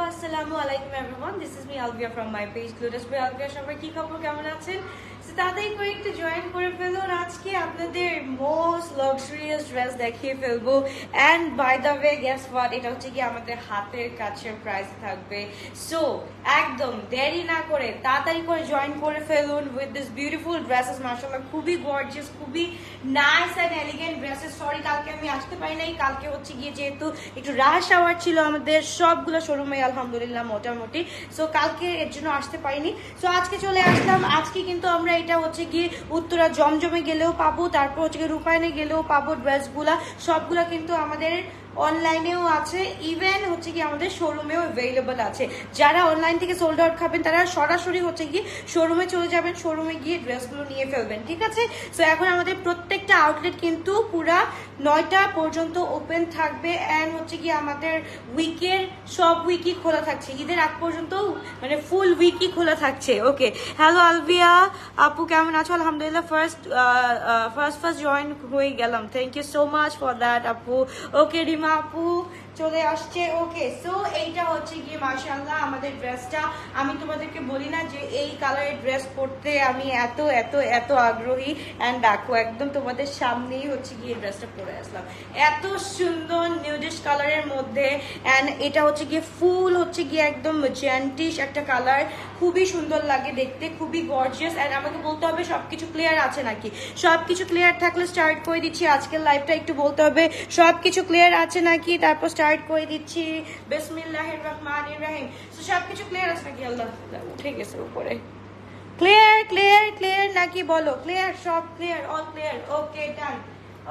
আসসালামু আলাইকুম everyone this is me Alvia from my page gluteus by Alvia সবাই কি খবর? কেমন আছেন? করে একটু জয়েন করে ফেলুন আজকে আপনাদের মোস্ট ড্রেস দেখিয়ে ফেলব। And by the way guess what এটা হচ্ছে কি আমাদের হাতের কাছের প্রাইস থাকবে। সো একদম দেরি না করে তাড়াতাড়ি করে জয়েন করে ফেলুন উইথ দিস বিউটিফুল ড্রেসেস মার্শাল্লাহ খুবই গর্জিয়াস খুবই nice and elegant dresses sorry কালকে আমি আসতে পারি নাই। কালকে হচ্ছে গিয়ে যেহেতু একটু রাশ আওয়ার ছিল আমাদের, সবগুলো শোরুমে আলহামদুলিল্লাহ মোটামুটি। সো কালকে এর জন্য আসতে পারিনি। সো আজকে চলে আসলাম। আজকে কিন্তু আমরা এটা হচ্ছে গিয়ে উত্তরা জমজমে গেলেও পাবো, তারপর হচ্ছে গিয়ে রূপায়ণে গেলেও পাবো, ড্রেসগুলা, সবগুলা কিন্তু আমাদের অনলাইনেও আছে ইভেন হচ্ছে কি আমাদের শোরুমেও অ্যাভেলেবল আছে। যারা অনলাইন থেকে সোল্ড আউট খাবেন, তারা সরাসরি হচ্ছে কি শোরুমে চলে যাবেন শোরুমে গিয়ে ড্রেসগুলো নিয়ে ফেলবেন, ঠিক আছে? সো এখন আমাদের প্রত্যেকটা আউটলেট কিন্তু পুরা নয়টা পর্যন্ত ওপেন থাকবে অ্যান্ড হচ্ছে কি আমাদের উইকের সব উইকই খোলা থাকছে। ঈদের আগ পর্যন্ত মানে ফুল উইকই খোলা থাকছে ওকে হ্যালো আলভিয়া আপু কেমন আছো? আলহামদুলিল্লাহ ফার্স্ট ফার্স্ট ফার্স্ট জয়েন হয়ে গেলাম। Thank you so much for that আপু। ওকে আপু চলে আসছে। ওকে সো এইটা হচ্ছে গিয়ে মার্শাল্লাহ আমাদের ড্রেসটা আমি তোমাদেরকে বলি না যে এই কালারের ড্রেস পরতে আমি এত এত এত আগ্রহী। অ্যান্ড দেখো, একদম তোমাদের সামনেই হচ্ছে গিয়ে ড্রেসটা পরে আসলাম। এত সুন্দর নিউডিশ কালারের মধ্যে। অ্যান্ড এটা হচ্ছে গিয়ে ফুল হচ্ছে গিয়ে একদম জ্যান্টিশ একটা কালার খুবই সুন্দর লাগে দেখতে, খুবই গর্জিয়াস অ্যান্ড আমাকে বলতে হবে সবকিছু ক্লিয়ার আছে নাকি? সবকিছু ক্লিয়ার থাকলে স্টার্ট করে দিচ্ছি। আজকের লাইফটা একটু বলতে হবে, সবকিছু ক্লিয়ার আছে নাকি? তারপর স্টার্ট করে দিচ্ছি বিসমিল্লাহ রহমান রাহিম তো সবকিছু ক্লিয়ার আছে নাকি আল্লাহ উঠে গেছে উপরে ক্লিয়ার ক্লিয়ার ক্লিয়ার নাকি বলো ক্লিয়ার সব clear all clear okay done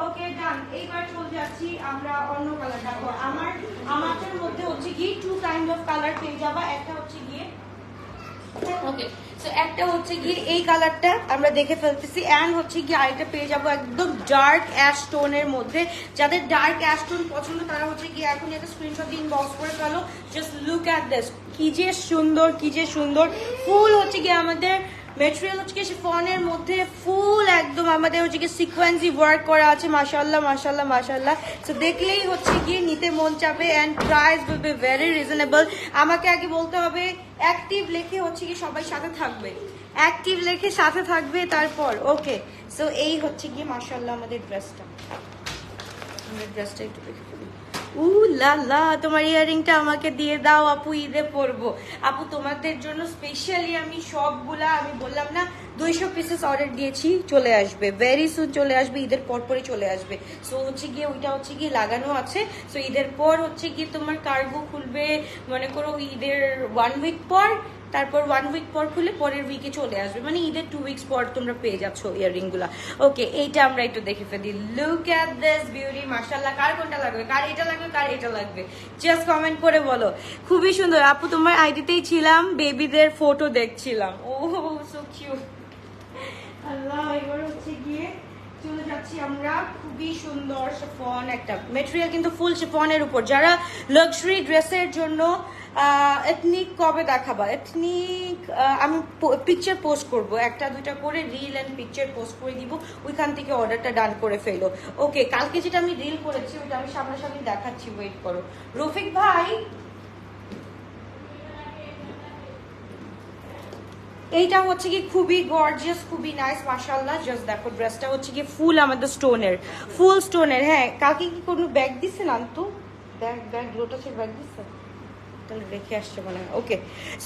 okay done এইবার চলে যাচ্ছি আমরা অন্য কালার দেখো আমার আমাদের মধ্যে হচ্ছে গিয়ে টু কাইন্ড অফ কালার পেয়ে যাবা একটা হচ্ছে গিয়ে ওকে একটা হচ্ছে গিয়ে এই কালারটা আমরা দেখে ফেলতেছি হচ্ছে গিয়ে আরেকটা পেয়ে যাব একদম ডার্ক মধ্যে। যাদের ডার্ক পছন্দ, তারা হচ্ছে গিয়ে এখন একটা ফেলো। জাস্ট লুক অ্যাট কি যে সুন্দর, কি যে সুন্দর। ফুল হচ্ছে গিয়ে আমাদের মেটেরিয়াল হচ্ছে গিয়ে ফনের মধ্যে ফুল একদম আমাদের হচ্ছে গিয়ে সিকোয়েন্সি ওয়ার্ক করা আছে মাশাল্লাহ মাশাল্লাহ মাশাল্লাহ তো দেখলেই হচ্ছে গিয়ে নিতে মন চাবে and price will be very reasonable আমাকে আগে বলতে হবে অ্যাক্টিভ লেখে হচ্ছে কি সবাই সাথে থাকবে। অ্যাক্টিভ লেখে সাথে থাকবে, তারপর ওকে সো এই হচ্ছে গিয়ে মাশাল্লাহ আমাদের ড্রেসটা আমাদের ড্রেসটা একটু দেখে। উ লা তোমার ইয়ারিংটা আমাকে দিয়ে দাও, আপু, ঈদে পরবো। আপু, তোমাদের জন্য স্পেশালি আমি সবগুলা, আমি বললাম না, দুইশো পিসেস অর্ডার দিয়েছি, চলে আসবে। ভেরি সুন চলে আসবে, ঈদের পর পরই চলে আসবে। সো হচ্ছে গিয়ে, ওইটা হচ্ছে গিয়ে লাগানো আছে। সো ঈদের পর হচ্ছে গিয়ে তোমার কার্গো খুলবে, মনে করো, ঈদের ওয়ান উইক পর তারপর ওয়ান উইক পর খুলে পরের উইকে চলে আসবে। মানে ঈদের টু উইকস পর তোমরা পেয়ে যাচ্ছ ইয়াররিংগুলা। ওকে এইটা আমরা একটু দেখে ফেলি। লুক অ্যাট দিস বিউটি মার্শাল্লাহ কার কোনটা লাগবে? কার এটা লাগবে, কার এটা লাগবে? জাস্ট কমেন্ট করে বলো। খুবই সুন্দর। আপু, তোমার আইডিতেই ছিলাম বেবিদের ফটো দেখছিলাম। ও সো কিউট আল্লাহ, এবার হচ্ছে গিয়ে চলে যাচ্ছি আমরা। খুবই সুন্দর শিফন একটা। মেটেরিয়াল কিন্তু ফুল শিফনের উপর। যারা লাক্সারি ড্রেসের জন্য এথনিক কবে দেখাবা? এথনিক আমি পিকচার পোস্ট করব। একটা, দুইটা করে রিল অ্যান্ড পিকচার পোস্ট করে দিব। ওইখান থেকে অর্ডারটা ডান করে ফেলো। ওকে কালকে যেটা আমি রিল করেছি ওটা আমি সামনাসামনি দেখাচ্ছি ওয়েট করো। রফিক ভাই? এইটা হচ্ছে কি খুবই গর্জিয়াস খুবই নাইস মাশাআল্লাহ। জাস্ট দেখো ড্রেসটা হচ্ছে কি ফুল আমাদের স্টোনের ফুল স্টোনের হ্যাঁ। কাকে কি কোনো ব্যাগ দিছে না তো ব্যাগ ব্যাগ লোটাসের ব্যাগ দিছে? তাহলে রেখে আসছে মনে হয়। ওকে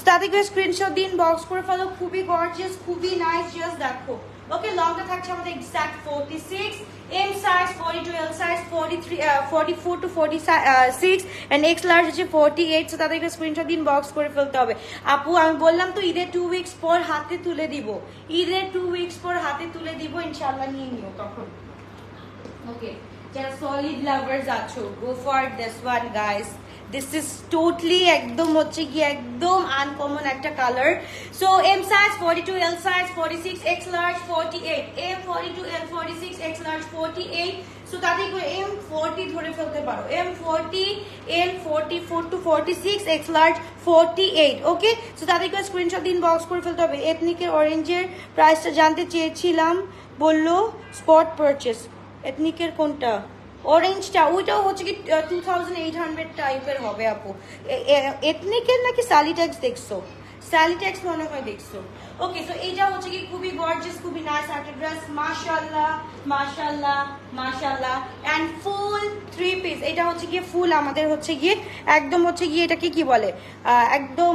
তাদেরকে স্ক্রিনশট দিন বক্স করে ফেলো। খুবই গর্জিয়াস খুবই নাইস জাস্ট দেখো। ওকে লংটা থাকছে আমাদের exact forty six M size forty two L size forty three forty four two forty six and X large হচ্ছে ফোরটি এইট সো তাদেরকে স্ক্রিনশট দিন বক্স করে ফেলতে হবে। আপু, আমি বললাম তো, ঈদের টু উইকস পর হাতে তুলে দিব। ঈদের টু উইকস পর হাতে তুলে দিব ইনশাল্লাহ নিয়ে নিও তখন। ওকে যারা সলিড লাভার্স আছো go for this one guys this is totally একদম হচ্ছে কি একদম আনকমন একটা colour so M size forty two L size forty six X large forty eight M forty two L forty six X large forty eight so তাদের M forty ধরে ফেলতে পারো। M forty L forty four two forty six X large forty eight okay so তাদেরকে screenshot দিন box করে ফেলতে হবে। এথনিকের অরেঞ্জের প্রাইসটা জানতে চেয়েছিলাম। বলল স্পট পারচেস এথনিকের কোনটা? অরেঞ্জটা ওইটাও হচ্ছে কি টু থাউজেন্ড এইট হান্ড্রেড টাইপের হবে আপু। এথনিকের নাকি স্যালিট্যাক্স দেখছ? স্যালিটেক্স মনে হয় দেখছ। ওকে সো এইটা হচ্ছে কি খুবই গর্জিয়াস খুবই নাইস একটা ড্রেস মাশাআল্লাহ মাশাআল্লাহ মাশাআল্লাহ এন্ড ফুল থ্রি পিস এটা হচ্ছে গিয়ে ফুল আমাদের হচ্ছে গিয়ে, একদম হচ্ছে গিয়ে এটাকে কি বলে একদম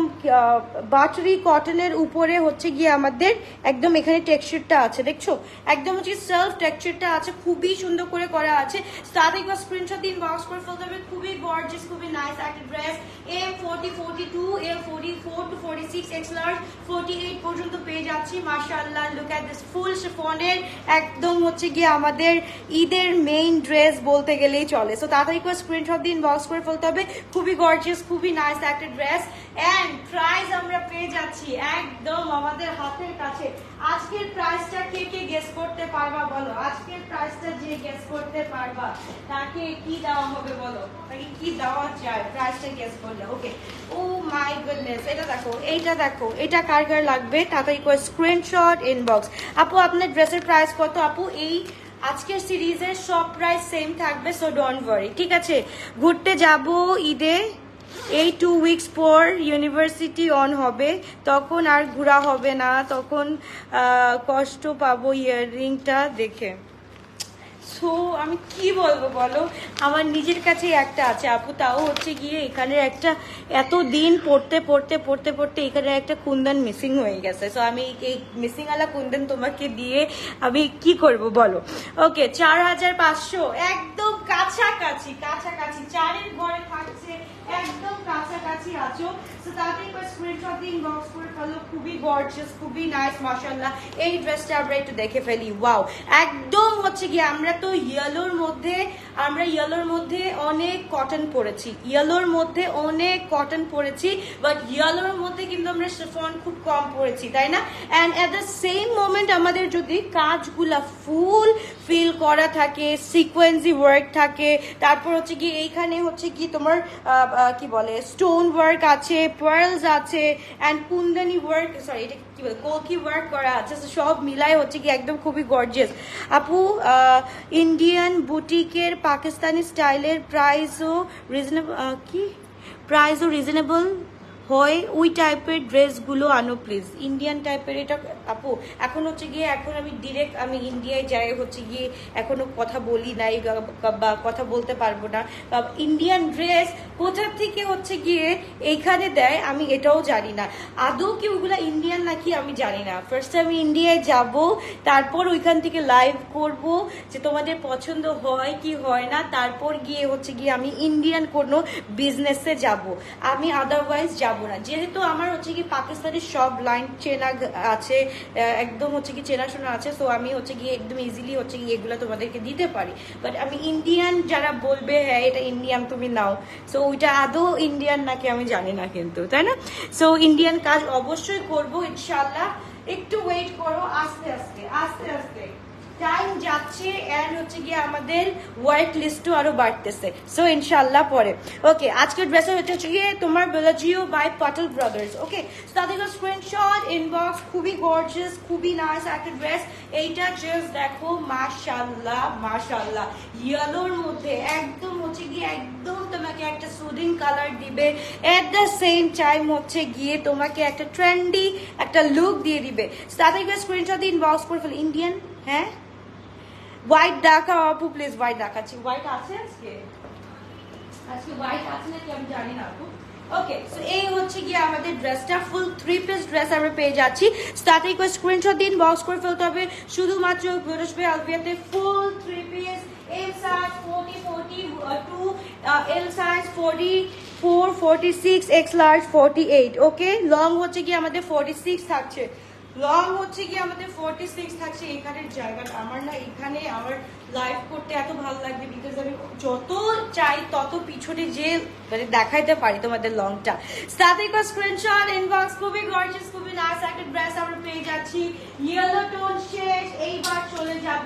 বাটরি কটনের উপরে হচ্ছে গিয়ে আমাদের একদম এখানে টেক্সচারটা আছে, দেখছ? একদম হচ্ছে সেলফ টেক্সচারটা আছে, খুবই সুন্দর করে করা আছে। সাথে একবার স্ক্রিনশট দিন বক্স করে ফেলতে হবে। খুবই গর্জিয়াস খুবই নাইস একটা dress M forty forty two M forty four two forty six X large forty eight পর্যন্ত পেয়ে যাচ্ছি, মাশাআল্লাহ লুক অ্যাট দিস ফুল শিফনের একদম হচ্ছে গিয়ে আমাদের ঈদের মেইন ড্রেস বলতে গেলেই চলে। সো তাড়াতাড়ি করে স্ক্রিনশট দিন বক্স করে ফেলতে হবে। খুবই গর্জিয়াস খুবই নাইস একটা ড্রেস এন্ড প্রাইস আমরা পেয়ে যাচ্ছি একদম আমাদের হাতের কাছে। আজকের প্রাইসটা কে কে গেস করতে পারবা বলো? আজকের প্রাইসটা যে গেস করতে পারবা, তাকে কি দেওয়া হবে বলো? তাকে কি দেওয়া যায় প্রাইসটা গেস করলে? ওকে ও মাই গুডনেস এটা দেখো, এইটা দেখো, এটা কার কার লাগবে? তাড়াতাড়ি করে স্ক্রিনশট ইনবক্স আপু আপনার ড্রেসের প্রাইস কত আপু এই আজকের সিরিজের সব প্রাইস সেম থাকবে সো ডোন্ট ওয়ারি ঠিক আছে? ঘুরতে যাব ঈদে, এই টু উইকস পর ইউনিভার্সিটি অন হবে, তখন আর ঘোরা হবে না, তখন কষ্ট পাবো ইয়াররিংটা দেখে। সো আমি কি বলব বলো? আমার নিজের কাছে একটা আছে। আপু, তাও হচ্ছে গিয়ে এখানে একটা এত দিন পড়তে পড়তে পড়তে পড়তে এখানে একটা কুন্দন মিসিং হয়ে গেছে। সো আমি এই মিসিং আলা কুন্দন তোমাকে দিয়ে আমি কি করব বলো? ওকে চার হাজার পাঁচশো। একদম কাছাকাছি কাছাকাছি। চারের ঘরে থাকছে একদম কাছাকাছি আছো। সো তাতে একবার স্ক্রিনশট দিন বক্স করে ফেলো। খুবই গর্জিয়াস খুবই নাইস মাশাআল্লাহ। এই ড্রেসটা আমরা একটু দেখে ফেলি। ওয়াও একদম হচ্ছে কি আমরা তো ইয়েলোর মধ্যে, আমরা ইয়েলোর মধ্যে অনেক কটন পরেছি। ইয়েলোর মধ্যে অনেক কটন পরেছি বাট ইয়েলোর মধ্যে কিন্তু আমরা শিফন খুব কম পরেছি, তাই না? And at the same moment আমাদের যদি কাজগুলা ফুল ফিল করা থাকে সিকোয়েন্সি ওয়ার্ক থাকে। তারপর হচ্ছে কি এইখানে হচ্ছে কি তোমার কি বলে স্টোন ওয়ার্ক আছে পার্লস আছে অ্যান্ড কুন্দনি ওয়ার্ক সরি এটা কি বলে কোকি ওয়ার্ক করা আছে। সব মিলাই হচ্ছে কি একদম খুবই গর্জিয়াস আপু ইন্ডিয়ান বুটিকের পাকিস্তানি স্টাইলের প্রাইসও রিজনেবল কি? প্রাইসও রিজনেবল হয়, ওই টাইপের ড্রেসগুলো আনো প্লিজ ইন্ডিয়ান টাইপের এটা, আপু, এখন হচ্ছে গিয়ে, এখন আমি ডিরেক্ট আমি ইন্ডিয়ায় যাই, হচ্ছে গিয়ে এখনও কথা বলি নাই, বা কথা বলতে পারব না। ইন্ডিয়ান ড্রেস কোথা থেকে হচ্ছে গিয়ে এইখানে দেয়, আমি এটাও জানি না। আদৌ কি ওগুলা ইন্ডিয়ান নাকি আমি জানি না। ফার্স্ট আমি ইন্ডিয়ায় যাব, তারপর ওইখান থেকে লাইভ করব, যে তোমাদের পছন্দ হয় কি হয় না, তারপর গিয়ে হচ্ছে গিয়ে আমি ইন্ডিয়ান কোনো বিজনেসে যাব। আমি আদারওয়াইজ যাব না। যেহেতু আমার হচ্ছে কি পাকিস্তানের সব লাইন চেনা আছে একদম হচ্ছে কি চেনাশোনা আছে সো আমি হচ্ছে গিয়ে একদম ইজিলি হচ্ছে কি এগুলো তোমাদেরকে দিতে পারি। বাট আমি ইন্ডিয়ান যারা বলবে হ্যাঁ এটা ইন্ডিয়ান তুমি নাও। সো ওইটা আদৌ ইন্ডিয়ান নাকি আমি জানি না কিন্তু, তাই না? সো ইন্ডিয়ান কাজ অবশ্যই করব ইনশাল্লাহ একটু ওয়েট করো, আস্তে আস্তে আস্তে আস্তে। টাইম যাচ্ছে এন্ড হচ্ছে গিয়ে আমাদের ওয়ার্ক লিস্টও আরও বাড়তেছে। সো ইনশাল্লাহ পরে। ওকে আজকের ড্রেসের হচ্ছে গিয়ে তোমার বেলাজিও বাই পাটল ব্রাদার্স ওকে তাদের স্ক্রিনশট ইনবক্স খুবই গর্জিয়াস খুবই নাইস একটা ড্রেস এইটা জাস্ট দেখো মাশাল্লাহ মাশাল্লাহ ইয়েলোর মধ্যে একদম হচ্ছে গিয়ে একদম তোমাকে একটা সুদিং কালার দিবে। এট দ্য সেম টাইম হচ্ছে গিয়ে তোমাকে একটা ট্রেন্ডি একটা লুক দিয়ে দিবে। তাদের স্ক্রিনশট ইনবক্স করে ফেল। ইন্ডিয়ান হ্যাঁ? হোয়াইট দেখাও আপু প্লিজ হোয়াইট দেখাচ্ছি হোয়াইট আছে আজকে? আজকে হোয়াইট আছে নাকি আমি জানি না আপু? ওকে এই হচ্ছে গিয়ে আমাদের ড্রেসটা ফুল থ্রি পিস ড্রেস আমরা পেয়ে যাচ্ছি। তাতে করে দিন করে ফেলতে হবে। শুধুমাত্র full three piece two L size four six X eight okay long হচ্ছে গিয়ে আমাদের ফোর্টি সিক্স থাকছে। লং হচ্ছে কি, আমাদের ফোরটি সিক্স থাকছে এখানের জায়গাটা আমার না এখানে আমার লাইভ করতে এত ভালো লাগবে বিকজ আমি যত চাই, তত পিছনে যে মানে দেখাইতে পারি তোমাদের লংটা সাথে একটা স্ক্রিনশট ইনবক্স খুবই গর্জিয়াস খুবই নাইস একটা ড্রেস আমরা পেয়ে যাচ্ছি। ইয়েলো টোন শেষ, এইবার চলে যাব।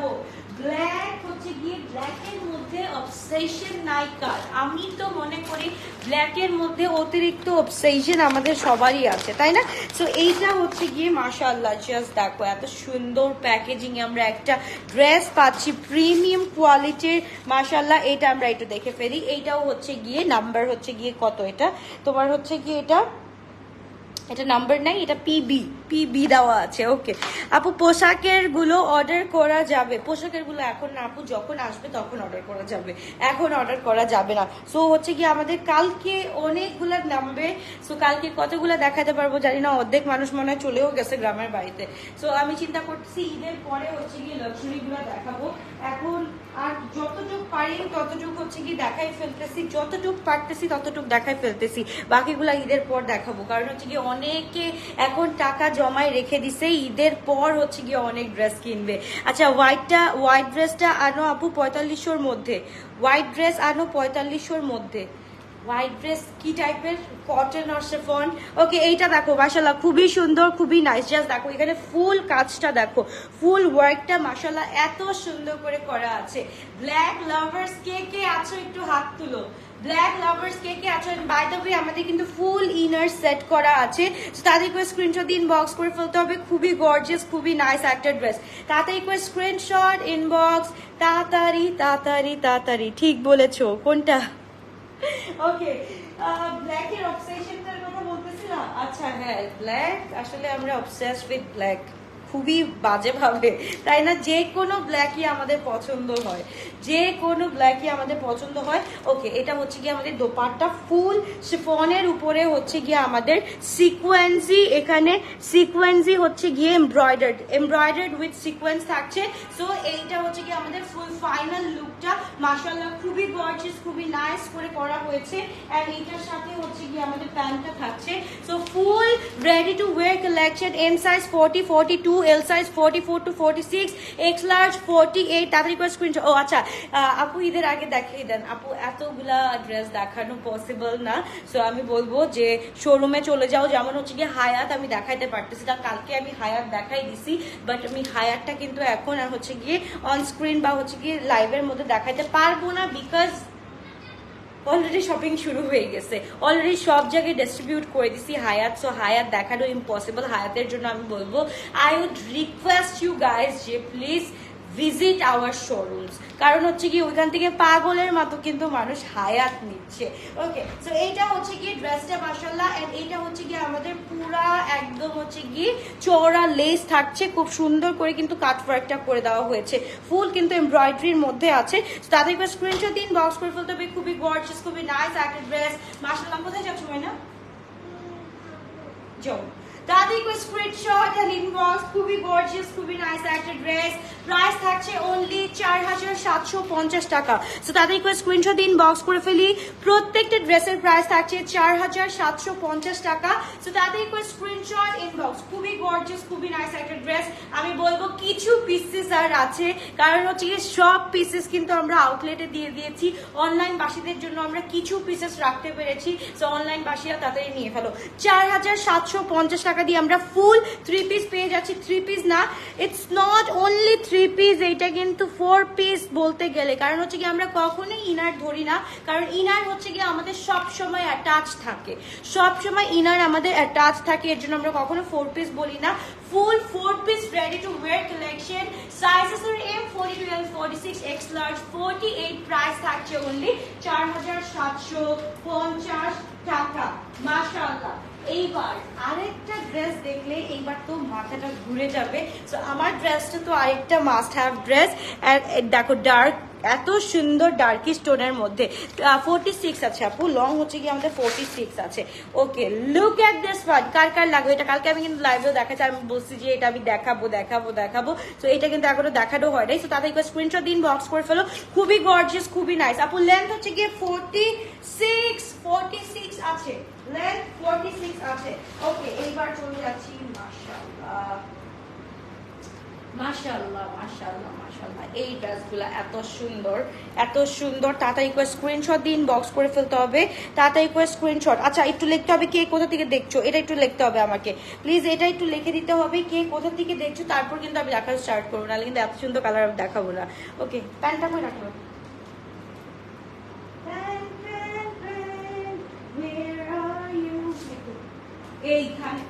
ব্ল্যাক হচ্ছে গিয়ে ব্ল্যাকের মধ্যে অবসেশন নাই কার আমি তো মনে করি ব্ল্যাকের মধ্যে অতিরিক্ত অবসেশন আমাদের সবারই আছে, তাই না? সো এইটা হচ্ছে গিয়ে মাশাআল্লাহ জাস্ট দেখো এত সুন্দর প্যাকেজিং আমরা একটা ড্রেস পাচ্ছি প্রিমিয়াম কোয়ালিটির মাশাআল্লাহ এটা আমরা একটু দেখে ফেলি। এইটাও হচ্ছে গিয়ে নাম্বার হচ্ছে গিয়ে কত এটা? তোমার হচ্ছে গিয়ে এটা এটা নাম্বার নাই, এটা পিবি পিবি দেওয়া আছে ওকে আপু, পোশাকেরগুলো অর্ডার করা যাবে। পোশাকেরগুলো এখন না আপু, যখন আসবে তখন অর্ডার করা যাবে। এখন অর্ডার করা যাবে না। সো হচ্ছে কি আমাদের কালকে অনেকগুলো নামবে সো কালকে কতগুলো দেখাতে পারব জানি না, অর্ধেক মানুষ মনে হয় চলেও গেছে গ্রামের বাড়িতে। সো আমি চিন্তা করছি ঈদের পরে হচ্ছে গিয়ে লাক্সারি গুলো দেখাবো। এখন আর যতটুক পারি, ততটুক হচ্ছে কি দেখাই ফেলতেছি। যতটুক পারতেছি, ততটুক দেখাই ফেলতেছি। বাকিগুলা ঈদের পর দেখাবো। কারণ হচ্ছে কি অনেকে এখন টাকা জমায় রেখে দিছে, ঈদের পর হচ্ছে গিয়ে অনেক ড্রেস কিনবে। আচ্ছা হোয়াইটটা হোয়াইট ড্রেসটা আনো আপু পঁয়তাল্লিশশোর মধ্যে। হোয়াইট ড্রেস আনো পঁয়তাল্লিশশোর মধ্যে। হোয়াইট ড্রেস কি টাইপের কটন আর ওকে এইটা দেখো মাশাল্লাহ খুবই সুন্দর, খুবই নাইস জাস্ট দেখো, এখানে ফুল কাজটা দেখো। ফুল ওয়ার্কটা মাশাল্লাহ এত সুন্দর করে করা আছে। ব্ল্যাক লাভার্স কে কে আছো একটু হাত তুলো। ব্ল্যাক লাভার্স কে কে আছো? বাই দ্য ওয়ে আমাদের কিন্তু ফুল ইনার সেট করা আছে। So তাদেরকে স্ক্রিনশট ইনবক্স করে ফেলতে হবে। খুবই গর্জিয়াস খুবই নাইস একটা ড্রেস তাড়াতাড়ি করে স্ক্রিনশট ইনবক্স তাড়াতাড়ি তাড়াতাড়ি তাড়াতাড়ি। ঠিক বলেছ। কোনটা? ওকে ব্ল্যাকের অবসেশনটার কথা বলতেছিলাম? আচ্ছা হ্যাঁ ব্ল্যাক আসলে আমরা অবসেস উইথ ব্ল্যাক খুবই বাজে ভাবে। তাই না? যে কোনো ব্ল্যাকই আমাদের পছন্দ হয়। যে কোনো ব্ল্যাকই আমাদের পছন্দ হয়। ওকে এটা হচ্ছে গিয়ে আমাদের দোপাট্টা ফুল। শিফনের উপরে হচ্ছে গিয়ে আমাদের সিকোয়েন্সি এখানে সিকোয়েন্সি হচ্ছে গিয়ে এমব্রয়ডার্ড এমব্রয়ডার্ড উইথ সিকোয়েন্স থাকছে। সো এইটা হচ্ছে গিয়ে আমাদের ফুল ফাইনাল লুকটা মাশাআল্লাহ, খুবই গর্জিয়াস খুবই নাইস করে করা হয়েছে। অ্যান্ড এইটার সাথে হচ্ছে গিয়ে আমাদের প্যান্টটা থাকছে। So full ready to wear collection M size 40 42 L size 44 two 46 X large 48 তাড়াতাড়ি করে স্ক্রিনশট ও আচ্ছা আপু ঈদের আগে দেখিয়ে দেন। আপু, এতগুলা ড্রেস দেখানো পসিবল না। সো আমি বলব যে শোরুমে চলে যাও, যেমন হচ্ছে গিয়ে হায়াত আমি দেখাইতে পারতেছি না। কালকে আমি হায়াত দেখাই দিছি বাট আমি হায়াতটা কিন্তু এখন আর হচ্ছে গিয়ে অন স্ক্রিন বা হচ্ছে গিয়ে লাইভের মধ্যে দেখাইতে পারব না বিকজ অলরেডি শপিং শুরু হয়ে গেছে। অলরেডি সব জায়গায় ডিস্ট্রিবিউট করে দিছি হায়াত সো হায়াত দেখানো ইম্পসিবল হায়াতের জন্য আমি বলব I would request you guys যে প্লিজ ভিজিট আওয়ার শোরুমস কারণ হচ্ছে কি, ওইখান থেকে পাগলের মতো কিন্তু মানুষ হায়াত নিচ্ছে। ওকে সো এইটা হচ্ছে কি ড্রেসটা মাসাল্লাহ এন্ড এইটা হচ্ছে কি আমাদের পুরা একদম হচ্ছে কি চওড়া লেস থাকছে। খুব সুন্দর করে কিন্তু কাট ওয়ার্কটা করে দেওয়া হয়েছে। ফুল কিন্তু এমব্রয়ডারির মধ্যে আছে। So তাদেরকে স্ক্রিনশট দিন বক্স করে ফেলতে হবে। খুবই গর্জিয়াস খুবই নাইস একটা ড্রেস মাসাল্লাহ কোথায় যাচ্ছ না যাও তাদেরকে স্ক্রিনশট এন্ড ইনবক্স খুবই গর্জিয়াস খুবই নাইস একটা ড্রেস প্রাইস থাকছে অনলি চার হাজার সাতশো পঞ্চাশ টাকা। সো তাদেরকে স্ক্রিনশট ইনবক্স করে ফেলি। প্রত্যেকটা ড্রেসের প্রাইস থাকছে চার হাজার সাতশো পঞ্চাশ টাকা। সো তাদেরকে স্ক্রিনশট ইনবক্স খুবই গর্জিয়াস খুবই নাইস একটা ড্রেস আমি বলব কিছু পিসেস আর আছে। কারণ হচ্ছে সব পিসেস কিন্তু আমরা আউটলেটে দিয়ে দিয়েছি। অনলাইন বাসীদের জন্য আমরা কিছু পিসেস রাখতে পেরেছি। সো অনলাইন বাসীরা তাড়াতাড়ি নিয়ে ফেলো। চার হাজার সাতশো পঞ্চাশ টাকা দিয়ে আমরা ফুল থ্রি পিস পেয়ে যাচ্ছি। থ্রি পিস না it's not only three piece এইটা কিন্তু ফোর পিস বলতে গেলে। কারণ হচ্ছে কি, আমরা কখনোই ইনার ধরি না। কারণ ইনার হচ্ছে কি আমাদের সব সময় অ্যাটাচ থাকে। সব সময় ইনার আমাদের অ্যাটাচ থাকে, এর জন্য আমরা কখনো ফোর পিস বলি না। Full four piece ready to wear collection sizes R M two L forty six X large forty eight price থাকছে সাতশো পঞ্চাশ টাকা, মাশাআল্লাহ। এইবার আরেকটা ড্রেস দেখলে এইবার তো মাথাটা ঘুরে যাবে। তো আমার ড্রেসটা তো আরেকটা মাস্ট হ্যাভ ড্রেস দেখো ডার্ক এত সুন্দর ডার্কি স্টোনের মধ্যে ফোর্টি সিক্স আছে আপু লং হচ্ছে কি আমাদের ফোর্টি সিক্স আছে। Okay look at this one কার কার লাগবে? এটা কালকে আমি কিন্তু লাইভেও দেখাচ্ছি, আমি বলছি যে এটা আমি দেখাবো দেখাবো দেখাবো। তো এটা কিন্তু এখনও দেখানো হয় নাই। তো তাদেরকে স্ক্রিনশট দিন বক্স করে ফেলো। খুবই গর্জিয়াস খুবই নাইস আপু লেন্থ হচ্ছে গিয়ে ফোর্টি সিক্স ফোর্টি সিক্স আছে। লেন্থ ফোর্টি সিক্স আছে। ওকে এইবার চলে যাচ্ছি, মাশাআল্লাহ। মাশাআল্লাহ মাশাআল্লাহ মাশাআল্লাহ। এই ড্রেসগুলো এত সুন্দর এত সুন্দর। তাড়াতাড়ি করে স্ক্রিনশট দিন বক্স করে ফেলতে হবে। তাড়াতাড়ি করে স্ক্রিনশট আচ্ছা একটু লিখতে হবে কে কোথা থেকে দেখছ? এটা একটু লিখতে হবে আমাকে। প্লিজ এটা একটু লিখে দিতে হবে কে কোথা থেকে দেখছ? তারপর কিন্তু আমি দেখা স্টার্ট করব না কিন্তু এত সুন্দর কালার আমি দেখাবো না। ওকে প্যান্টটা করে রাখব এইখানে।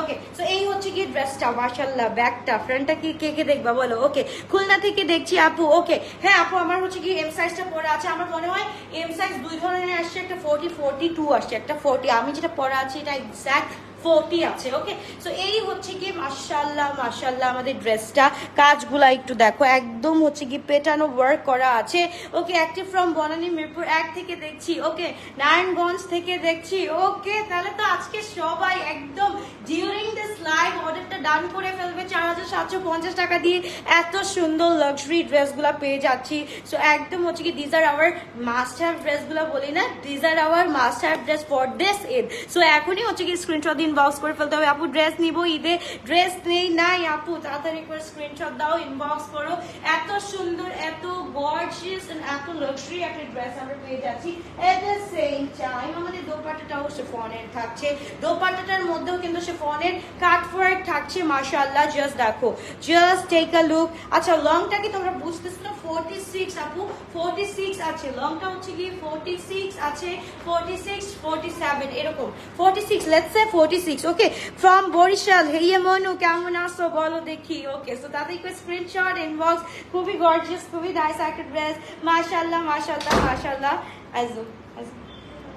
ওকে তো এই হচ্ছে গিয়ে ড্রেসটা মার্শাল্লাহ ব্যাগটা ফ্রেন্ডটা কি, কে কে দেখবা বলো? ওকে খুলনা থেকে দেখছি আপু ওকে হ্যাঁ আপু, আমার হচ্ছে কি এম সাইজটা পরে আছে। আমার মনে হয় এম সাইজ দুই ধরনের আসছে, একটা ফোর্টি ফোর্টি টু আসছে, একটা ফোর্টি আমি যেটা পরে আছি, এটা এক্স্যাক্ট ফোর্টি আছে ওকে সো এই হচ্ছে কি মাশাল্লাহ মাশাল্লাহ আমাদের ড্রেসটা। কাজগুলা একটু দেখো। একদম হচ্ছে কি পেটানো ওয়ার্ক করা আছে। Okay active from Banani Mirpur এক থেকে দেখছি ওকে নারায়ণগঞ্জ থেকে দেখছি ওকে তাহলে তো আজকে সবাই একদম ডিউরিং দিস লাইভ অর্ডারটা ডান করে ফেলবে। চার হাজার সাতশো পঞ্চাশ টাকা দিয়ে এত সুন্দর লাক্সারি ড্রেসগুলো পেয়ে যাচ্ছি। সো একদম হচ্ছে কি these are our must have ড্রেসগুলো বলি না these are our must have dress for this Eid so এখনই হচ্ছে কি স্ক্রিনশট দিন ইনবক্স করে ফেলতে হবে। আপু ড্রেস নিব ঈদে। ড্রেস নেই, নাই আপু, তাড়াতাড়ি করে স্ক্রিনশট দাও ইনবক্স করো। এত সুন্দর, এত গর্জিয়াস এত লাক্সারি একটা ড্রেস আমরা পেয়ে যাচ্ছি এট দ্য সেম টাইম আমাদের দোপাট্টাটাও শিফনের থাকছে। দোপাট্টাটার মধ্যেও কিন্তু শিফনের কাট ওয়ার্ক থাকছে, মাশাআল্লাহ। জাস্ট দেখো জাস্ট টেক আ লুক আচ্ছা লংটা কি তোমরা বুঝতেছো? না 46 আপু 46 আছে। লংটা হচ্ছে কি 46 আছে। 46 47 এরকম। 46 let's say 46 okay from Barishal হেইয়ে Manu কেমন আছো? বলো দেখি। ওকে সো একটু স্ক্রিনশট ইনবক্স খুবই গর্জিয়াস খুবই নাইস একটা ড্রেস মাশাআল্লাহ মাশাআল্লাহ মাশাআল্লাহ। আইজো আইজো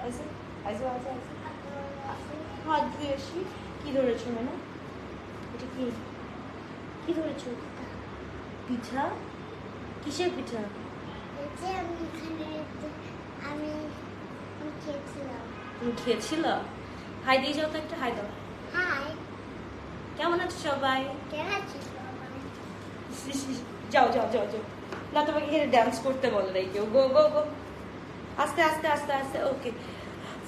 আইজো আইজো আইজো হাত ধুয়ে আসি। কি ধরেছো মানে? এটা কি? কি ধরেছো? পিঠা? কিসের পিঠা? আমি এখানে আমি আমি খেয়েছিলাম। তুমি খেয়েছিল? হাই দিয়ে যাও তো একটা হাই দাও। হাই। কেমন আছো সবাই? যাও যাও যাও যাও। না তোমাকে এখানে ডান্স করতে বলে নাই কেউ। গো গো গো। আস্তে আস্তে আস্তে আস্তে ওকে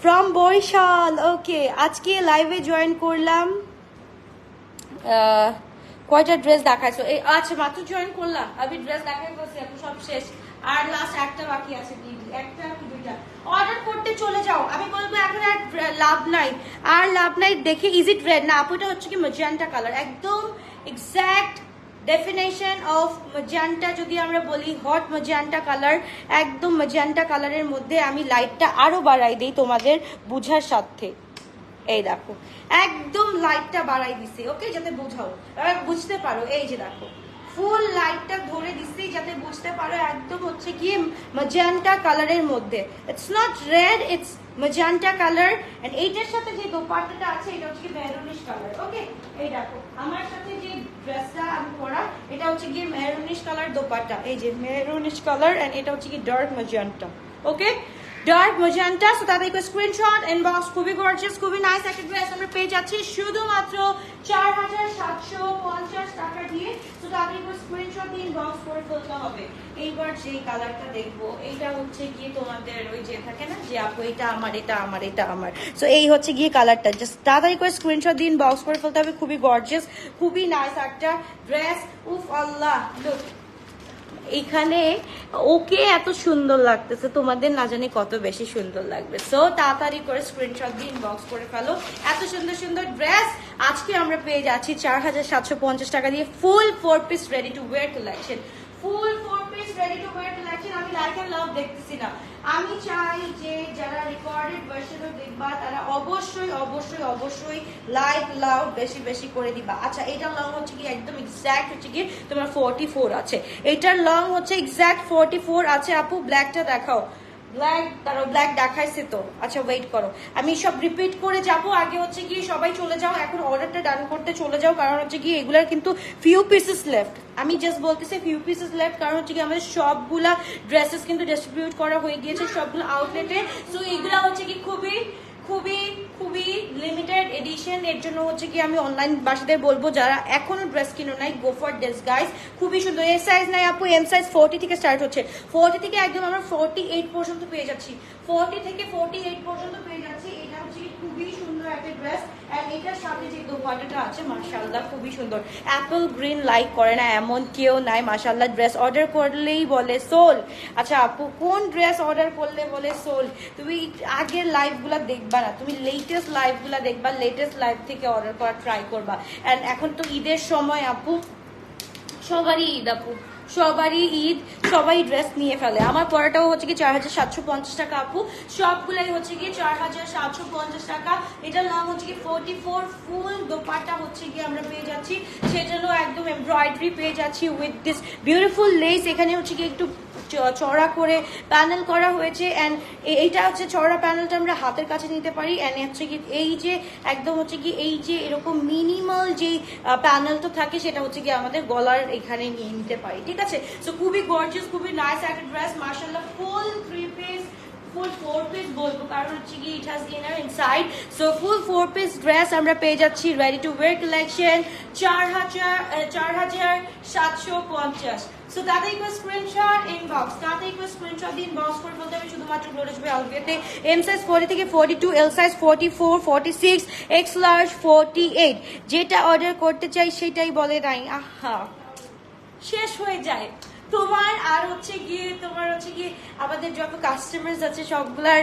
ফ্রম বরিশাল ওকে আজকে লাইভে জয়েন করলাম কয়টা ড্রেস দেখাইছো? এই আচ্ছা মাত্র জয়েন করলাম। আমি ড্রেস দেখাই বলছি এখন সব শেষ। আর লাস্ট একটা বাকি আছে দিদি। একটা অর্ডার করতে চলে যাও। আমি বলব, এখন আর লাভ নাই। আর লাভ নাই দেখে ইজ ইট রেড না, আপুটা হচ্ছে কি ম্যাজেন্টা কালার একদম এক্স্যাক্ট ডেফিনেশন অফ ম্যাজেন্টা যদি আমরা বলি হট ম্যাজেন্টা কালার একদম ম্যাজেন্টা কালারের মধ্যে আমি লাইটটা আরও বাড়াই দিই তোমাদের বুঝার সাথে। এই দেখো, একদম লাইটটা বাড়াই দিছি ওকে যাতে বুঝাও। বুঝতে পারো, এই যে দেখো। ফুল লাইটটা ধরে দিছি যাতে বুঝতে পারো একদম হচ্ছে কি ম্যাজেন্টা কালারের মধ্যে। It's not red it's magenta colour and এইটার সাথে যে দোপাট্টাটা আছে, এটা হচ্ছে মেরুনিশ কালার ওকে এই দেখো, আমার সাথে যে ড্রেসটা আমি পরা, এটা হচ্ছে কি মেরুনিশ কালার দোপাট্টা। এই যে মেরুনিশ কালার এন্ড এটা হচ্ছে কি dark magenta okay dark magenta so তাদেরকে স্ক্রিনশট ইনবক্স খুবই গর্জিয়াস খুবই নাইস একটা ড্রেস আমরা পেয়ে যাচ্ছি। শুধুমাত্র চার হাজার সাতশো পঞ্চাশ টাকা দিয়ে তো তাদেরকে স্ক্রিনশট ইনবক্স করে ফেলতে হবে। এইবার যেই কালারটা দেখব, এইটা হচ্ছে গিয়ে তোমাদের ওই যে থাকে না যে, আপু, এটা আমার এটা আমার এটা আমার। সো এই হচ্ছে গিয়ে কালারটা জাস্ট তাড়াতাড়ি করে স্ক্রিনশট দিয়ে ইনবক্স করে ফেলতে হবে, খুবই গর্জিয়াস খুবই নাইস একটা ড্রেস উফ আল্লাহ লুক এখানে ওকে এত সুন্দর লাগতেছে, তোমাদের না জানি কত বেশি সুন্দর লাগবে। সো তাড়াতাড়ি করে স্ক্রিনশট দিয়ে ইনবক্স করে ফেলো। এত সুন্দর সুন্দর ড্রেস আজকে আমরা পেয়ে যাচ্ছি চার হাজার সাতশো পঞ্চাশ টাকা দিয়ে full four piece ready to wear collection full four piece ready to wear collection আমি লাইক এন্ড লাভ দেখতেছি না। আমি চাই যে যারা রেকর্ডেড ভার্সনও দেখবা, তারা অবশ্যই অবশ্যই অবশ্যই লাইক লাভ বেশি বেশি করে দিবা। আচ্ছা এটার লং হচ্ছে কি একদম এক্স্যাক্ট হচ্ছে কি তোমার ফোরটি ফোর আছে। এটার লং হচ্ছে এক্স্যাক্ট ফোরটি ফোর আছে। আপু ব্ল্যাকটা দেখাও। ব্ল্যাক ব্ল্যাক দেখাইছে তো। আচ্ছা ওয়েট করো। আমি সব রিপিট করে আগে হচ্ছে গিয়ে সবাই চলে যাও। এখন অর্ডারটা করতে চলে যাও। কারণ হচ্ছে গিয়ে এগুলার কিন্তু ফিউ পিসেস আমি জাস্ট বলতেছি কারণ হচ্ছে কি সবগুলা ড্রেসেস কিন্তু ডিস্ট্রিবিউট করা হয়ে গিয়েছে, সবগুলো আউটলেটে সো এগুলা হচ্ছে কি খুবই খুবই খুবই লিমিটেড এডিশন এর জন্য হচ্ছে কি আমি অনলাইন বাসীদের বলব, যারা এখনও ড্রেস কিনো নাই গো ফর ড্রেস গাইস খুবই সুন্দর। এর সাইজ নাই আপু এম সাইজ ফোর্টি থেকে স্টার্ট হচ্ছে। ফোর্টি থেকে একদম আমরা ফোর্টি এইট পর্যন্ত পেয়ে যাচ্ছি। ফোর্টি থেকে ফোর্টি এইট পর্যন্ত পেয়ে যাচ্ছি। এটা হচ্ছে খুবই সুন্দর একটা ড্রেস এন্ড এটার সাথে যে দোপাটাটা আছে মার্শাল্লাহ খুবই সুন্দর। অ্যাপল গ্রিন লাইক করে না, এমন কেউ নাই মার্শাল্লাহ ড্রেস অর্ডার করলেই বলে সোল আচ্ছা আপু, কোন ড্রেস অর্ডার করলে বলে সোল তুমি আগের লাইভগুলো দেখবা না, তুমি লেটেস্ট লাইভগুলো দেখবা লেটেস্ট লাইভ থেকে অর্ডার করা ট্রাই করবা। অ্যান্ড এখন তো ঈদের সময়, আপু? সবারই ঈদ, আপু। সবারই ঈদ, সবাই ড্রেস নিয়ে ফেলে। আমার পরাটাও হচ্ছে কি চার হাজার সাতশো পঞ্চাশ টাকা আপু। সবগুলাই হচ্ছে কি চার হাজার সাতশো পঞ্চাশ টাকা। এটার নাম হচ্ছে কি ফোরটি ফোর ফুল দোপাটা হচ্ছে কি আমরা পেয়ে যাচ্ছি। সেজন্য একদম এমব্রয়ডারি পেয়ে যাচ্ছি উইথ দিস বিউটিফুল লেস এখানে হচ্ছে কি একটু চড়া করে প্যানেল করা হয়েছে অ্যান্ড এইটা হচ্ছে চড়া প্যানেলটা আমরা হাতের কাছে নিতে পারি অ্যান্ড হচ্ছে কি এই যে, একদম হচ্ছে কি এই যে এরকম মিনিমাল যে প্যানেলটা থাকে সেটা হচ্ছে কি আমাদের গলার এখানে নিয়ে নিতে পারি, ঠিক আছে? সো খুবই গর্জিয়াস খুবই নাইস একটা ড্রেস মার্শাল্লাহ full three piece full four piece বলব, কারণ হচ্ছে কি it has inner inside so full four piece dress আমরা পেয়ে যাচ্ছি রেডি টু ওয়ার কালেকশন চার হাজার চার হাজার সাতশো পঞ্চাশ। সো তাতে একবার স্ক্রিনশট ইনবক্স তাতে একবার স্ক্রিনশট দিয়ে ইনবক্স করে বলতে হবে শুধুমাত্র গ্লোরিশ বাই আলভিয়াতে এম সাইজ ফোর্টি থেকে forty two L size forty four forty six X large forty eight যেটা অর্ডার করতে চাই সেটাই বলে নাই। আহা। শেষ হয়ে যায়। তোমার আর হচ্ছে গিয়ে, তোমার হচ্ছে গিয়ে আমাদের যত কাস্টমার্স আছে, সবগুলার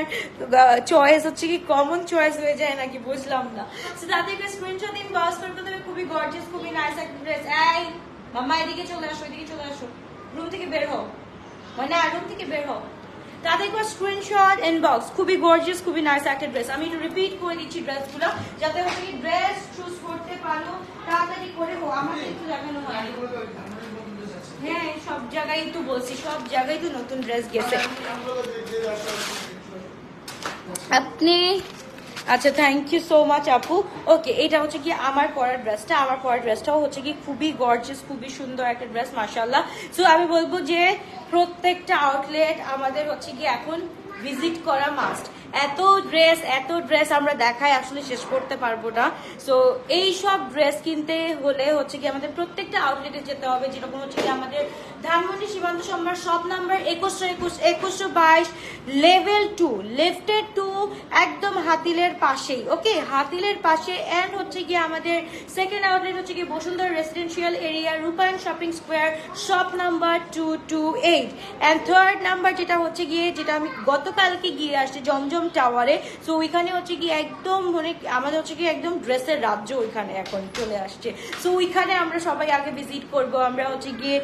চয়েস হচ্ছে কি কমন চয়েস হয়ে যায় নাকি? বুঝলাম না। তাদেরকে স্ক্রিনশট দিন বস তুমি খুবই গর্জিয়াস খুবই নাইস একটা ড্রেস এই মাম্মা এদিকে চলে আসো এদিকে চলে আসো। রুম থেকে বের হও। মানে রুম থেকে বের হও। তাদের স্ক্রিনশট ইনবক্স খুবই গর্জিয়াস খুবই নাইস একটা ড্রেস আমি একটু রিপিট করে দিচ্ছি ড্রেসগুলো যাতে হচ্ছে কি ড্রেস চুজ করতে পারো। তাড়াতাড়ি করে হো আমাকে একটু দেখানো হয়। হ্যাঁ সব জায়গায় তো বলছি সব জায়গায় তো নতুন ড্রেস গেছে। আপনি আচ্ছা থ্যাংক ইউ সো মাচ আপু। ওকে এটা হচ্ছে কি আমার পরার ড্রেসটা আমার পরার ড্রেসটাও হচ্ছে কি খুবই গর্জেস খুবই সুন্দর একটা ড্রেস মার্শাল্লাহ সো আমি বলব যে প্রত্যেকটা আউটলেট আমাদের হচ্ছে কি এখন ভিজিট করা মাস্ট এত ড্রেস এত ড্রেস আমরা দেখাই, আসলে শেষ করতে পারব না। সো এই সব ড্রেস কিনতে হলে হচ্ছে কি আমাদের প্রত্যেকটা আউটলেটে যেতে হবে। যেরকম হচ্ছে কি আমাদের ধানমন্ডি সীমান্ত সম্ভার সব নাম্বার একুশশো একুশ একুশশো বাইশ লেভেল টু লিফটেড টু একদম হাতিলের পাশেই ওকে হাতিলের পাশে অ্যান্ড হচ্ছে গিয়ে আমাদের সেকেন্ড আউটলেট হচ্ছে গিয়ে Bashundhara residential area Rupayan shopping square shop number two two eight and third number যেটা হচ্ছে গিয়ে, যেটা আমি গতকালকে গিয়ে আসছি জমজম টাওয়ারে। সো ওইখানে হচ্ছে গিয়ে একদম মানে আমাদের হচ্ছে গিয়ে একদম ড্রেসের রাজ্য ওইখানে এখন চলে আসছে। সো ওইখানে আমরা সবাই আগে ভিজিট করব, আমরা হচ্ছে গিয়ে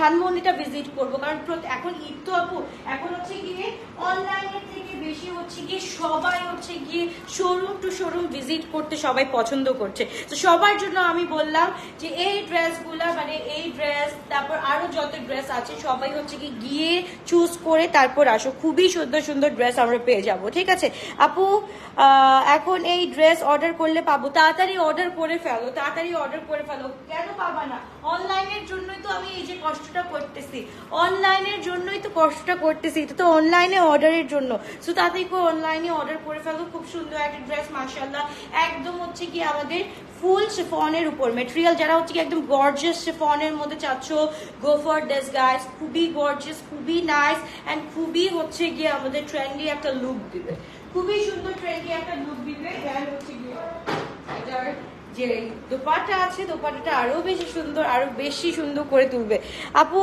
ধানমন্ডিটা ভিজিট করব। কারণ এখন ঈদ তো আপু এখন হচ্ছে গিয়ে অনলাইনের থেকে বেশি হচ্ছে গিয়ে সবাই হচ্ছে গিয়ে শোরুম টু শোরুম ভিজিট করতে সবাই পছন্দ করছে। তো সবার জন্য আমি বললাম যে এই ড্রেসগুলা মানে এই ড্রেস, তারপর আরও যত ড্রেস আছে, সবাই হচ্ছে কি গিয়ে চুজ করে তারপর আসো। খুবই সুন্দর সুন্দর ড্রেস আমরা পেয়ে যাব, ঠিক আছে? আপু এখন এই ড্রেস অর্ডার করলে পাবো। তাড়াতাড়ি অর্ডার করে ফেলো, তাড়াতাড়ি অর্ডার করে ফেলো। কেন পাবা না? অনলাইনের জন্যই তো আমি এই যে কষ্টটা করতেছি। অনলাইনের জন্যই তো কষ্টটা করতেছি, এটা তো অনলাইনে অর্ডারের জন্য। সো তাড়াতাড়ি করে অনলাইনে অর্ডার করে ফেলো। খুব সুন্দর একটা ড্রেস মার্শাল্লাহ একদম হচ্ছে কি আমাদের ফুল শিফনের উপর মেটেরিয়াল যারা হচ্ছে কি একদম গর্জিয়াস শিফনের মধ্যে চাচ্ছ গো ফর গাইস খুবই গর্জিয়াস খুবই নাইস অ্যান্ড খুবই হচ্ছে গিয়ে আমাদের ট্রেন্ডি একটা লুক দিবে। খুবই সুন্দর ট্রেন্ডি একটা লুক দিবে হচ্ছে গিয়ে যে দোপাটা আছে, দোপাটাটা আরও বেশি সুন্দর, আরও বেশি সুন্দর করে তুলবে। আপু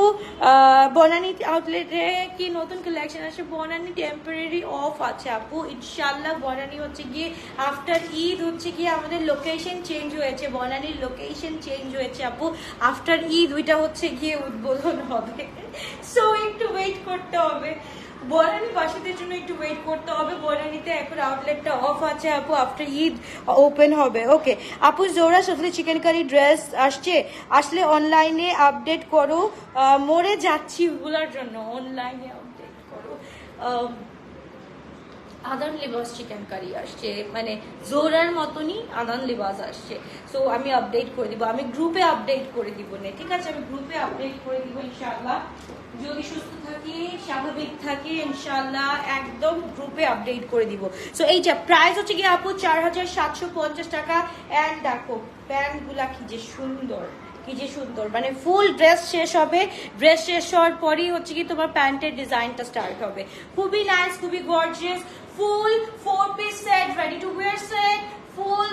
বনানী আউটলেটে কি নতুন কালেকশন আছে বনানী টেম্পোরারি অফ আছে, আপু। ইনশাল্লাহ বনানী হচ্ছে গিয়ে আফটার ঈদ হচ্ছে গিয়ে আমাদের লোকেশন চেঞ্জ হয়েছে, বনানীর লোকেশন চেঞ্জ হয়েছে, আপু। আফটার ঈদ ওইটা হচ্ছে গিয়ে উদ্বোধন হবে। সো একটু ওয়েট করতে হবে। বনানী বাসীদের জন্য একটু ওয়েট করতে হবে। বনানীতে এখন আউটলেটটা অফ আছে আপু আফটার ঈদ ওপেন হবে। ওকে আপু জোড়া সফলি চিকেন কারি ড্রেস আসছে। আসলে অনলাইনে আপডেট করো। মরে যাচ্ছি ওগুলোর জন্য। অনলাইনে আপডেট করো। আদান লিবাস চিকেন কারি আসছে। মানে জোরার মতনই আদান লিবাস আসছে। সো আমি আপডেট করে দিব। আমি গ্রুপে আপডেট করে দিব না। ঠিক আছে? আমি গ্রুপে আপডেট করে দিব ইনশাআল্লাহ। যদি সুস্থ থাকি, স্বাভাবিক থাকি ইনশাল্লাহ একদম গ্রুপে আপডেট করে দিব। সো এইটা প্রাইস হচ্ছে কি আপু চার হাজার সাতশো পঞ্চাশ টাকা। অ্যান্ড দেখো, প্যান্টগুলা কি যে সুন্দর, কি যে সুন্দর। মানে ফুল ড্রেস শেষ হবে। ড্রেস শেষ হওয়ার পরই হচ্ছে কি তোমার প্যান্টের ডিজাইনটা স্টার্ট হবে। খুবই নাইস খুবই gorgeous full four piece set ready to wear set full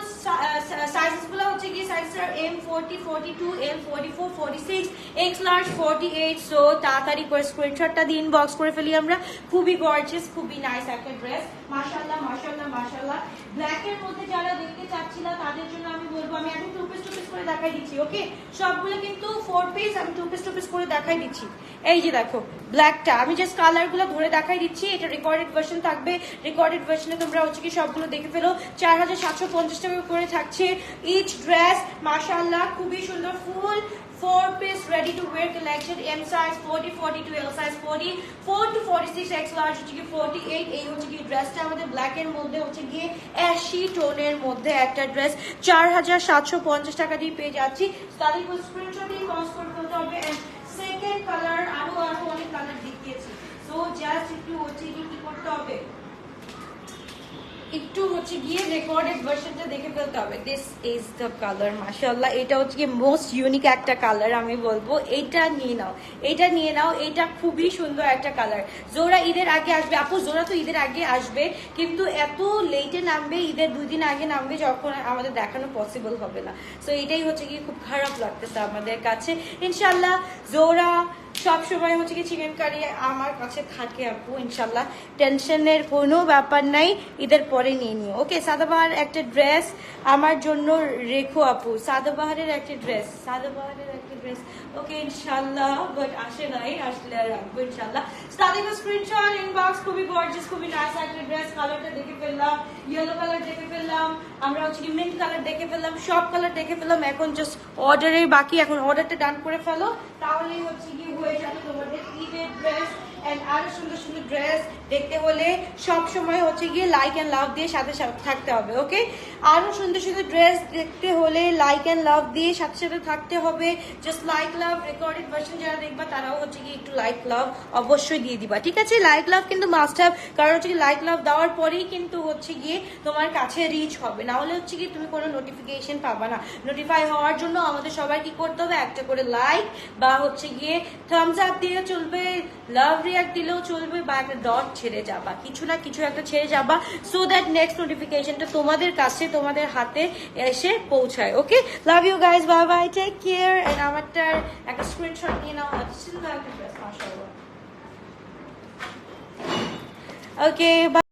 সাইজেসগুলো হচ্ছে কি size M forty forty two M forty four forty six X large forty eight so তাড়াতাড়ি করে স্ক্রিনশটটা দিন ইনবক্স করে ফেলি আমরা খুবই গর্জেস খুবই নাইস একটা ড্রেস মাশাল্লাহ মাশাল্লাহ মাশাল্লাহ ব্ল্যাকের মধ্যে যারা দেখতে চাচ্ছিল তাদের জন্য আমি বলব, আমি এখন টু করে দেখাই দিচ্ছি ওকে সবগুলো কিন্তু ফোর পিস আমি টু পিস টু পিস করে দেখাই দিচ্ছি। এই যে দেখো ব্ল্যাকটা আমি জাস্ট কালারগুলো ধরে দেখাই দিচ্ছি, এটা রেকর্ডেড ভার্সন থাকবে। রেকর্ডেড ভার্সনে তোমরা হচ্ছে কি সবগুলো দেখে ফেলো। চার হাজার সাতশো পঞ্চাশ টাকা করে থাকছে। ইচ ড্রেস মাসাল্লাহ খুবই সুন্দর ফুল four piece ready to wear collection, M size 40 42 L size 40 4 to 46 X large হচ্ছে কি 48 এই হচ্ছে কি ড্রেসটা আমাদের ব্ল্যাক এর মধ্যে হচ্ছে গিয়ে অ্যাশি টোনের মধ্যে একটা ড্রেস 4750 টাকা দিয়ে পেয়ে যাচ্ছি তাদের স্ক্রিনশট দিয়ে ক্রস করে ফেলতে হবে সেকেন্ড কালার আরও আরও অনেক কালার দেখিয়েছি সো জাস্ট একটু হচ্ছে কি করতে হবে একটু হচ্ছে গিয়ে রেকর্ডেড ভার্সনটা দেখে ফেলতে হবে। দিস ইজ দ্য কালার মাশাআল্লাহ। এটা হচ্ছে গিয়ে মোস্ট ইউনিক একটা কালার আমি বলব। এটা নিয়ে নাও। এটা নিয়ে নাও। এটা খুবই সুন্দর একটা কালার জোরা ঈদের আগে আসবে। আপু জোরা তো ঈদের আগে আসবে, কিন্তু এত লেটে নামবে, ঈদের দুই দিন আগে নামবে, যখন আমাদের দেখানো পসিবল হবে না। সো এটাই হচ্ছে গিয়ে খুব খারাপ লাগতেছে আমাদের কাছে। ইনশাল্লাহ জোরা সব সময় হচ্ছে কি চিকেন কারি আমার কাছে থাকে আপু ইনশাল্লাহ টেনশনের কোনো ব্যাপার নাই, ঈদের পরে নিয়ে নিও। ওকে সাদাবাহার একটা ড্রেস আমার জন্য রেখো আপু। সাদাবাহারের একটা ড্রেস সাদাবাহারের একটা ড্রেস ওকে ইনশাল্লাহ বাট আসে নাই, আসলে রাখব ইনশাল্লাহ স্টার্টিং স্ক্রিনশট ইনবক্স খুবই গর্জিয়াস খুবই নাইস একটা ড্রেস কালারটা দেখে ফেললাম ইয়েলো কালার দেখে ফেললাম, আমরা হচ্ছে কি মিন্ট কালার দেখে ফেললাম সব কালার দেখে ফেললাম, এখন জাস্ট অর্ডারের বাকি, এখন অর্ডারটা ডান করে ফেলো, তাহলেই হচ্ছে কি হয়ে যাবে তোমাদের ঈদের ড্রেস আরও সুন্দর সুন্দর ড্রেস দেখতে হলে সব সময় হচ্ছে গিয়ে লাইক এন্ড লাভ দিয়ে সাথে থাকতে হবে ওকে আরও সুন্দর সুন্দর ড্রেস দেখতে হলে লাইক এন্ড লাভ দিয়ে সাথে সাথে থাকতে হবে জাস্ট লাইক লাভ রেকর্ডেড যারা দেখবা তারাও হচ্ছে গিয়ে একটু লাইক অবশ্যই দিয়ে দিবা। ঠিক আছে? লাভ কিন্তু কারণ হচ্ছে কি দেওয়ার পরেই কিন্তু হচ্ছে গিয়ে তোমার কাছে রিচ হবে। হচ্ছে কি কোনো নোটিফিকেশন না। নোটিফাই হওয়ার জন্য আমাদের সবাই কি করতে হবে? একটা করে লাইক বা হচ্ছে গিয়ে থামস আপ দিয়ে চলবে লাভ রিয়াক্ট দিলেও চলবে বা একটা ডট ছেড়ে যাবা। কিছু না কিছু একটা ছেড়ে যাবা সো দ্যাট নেক্সট নোটিফিকেশনটা তোমাদের কাছে, তোমাদের হাতে এসে পৌঁছায়। Okay love you guys bye bye take care আমারটার একটা স্ক্রিনশট নিয়ে নাও সুন্দর একটা ড্রেস মাশাআল্লাহ ওকে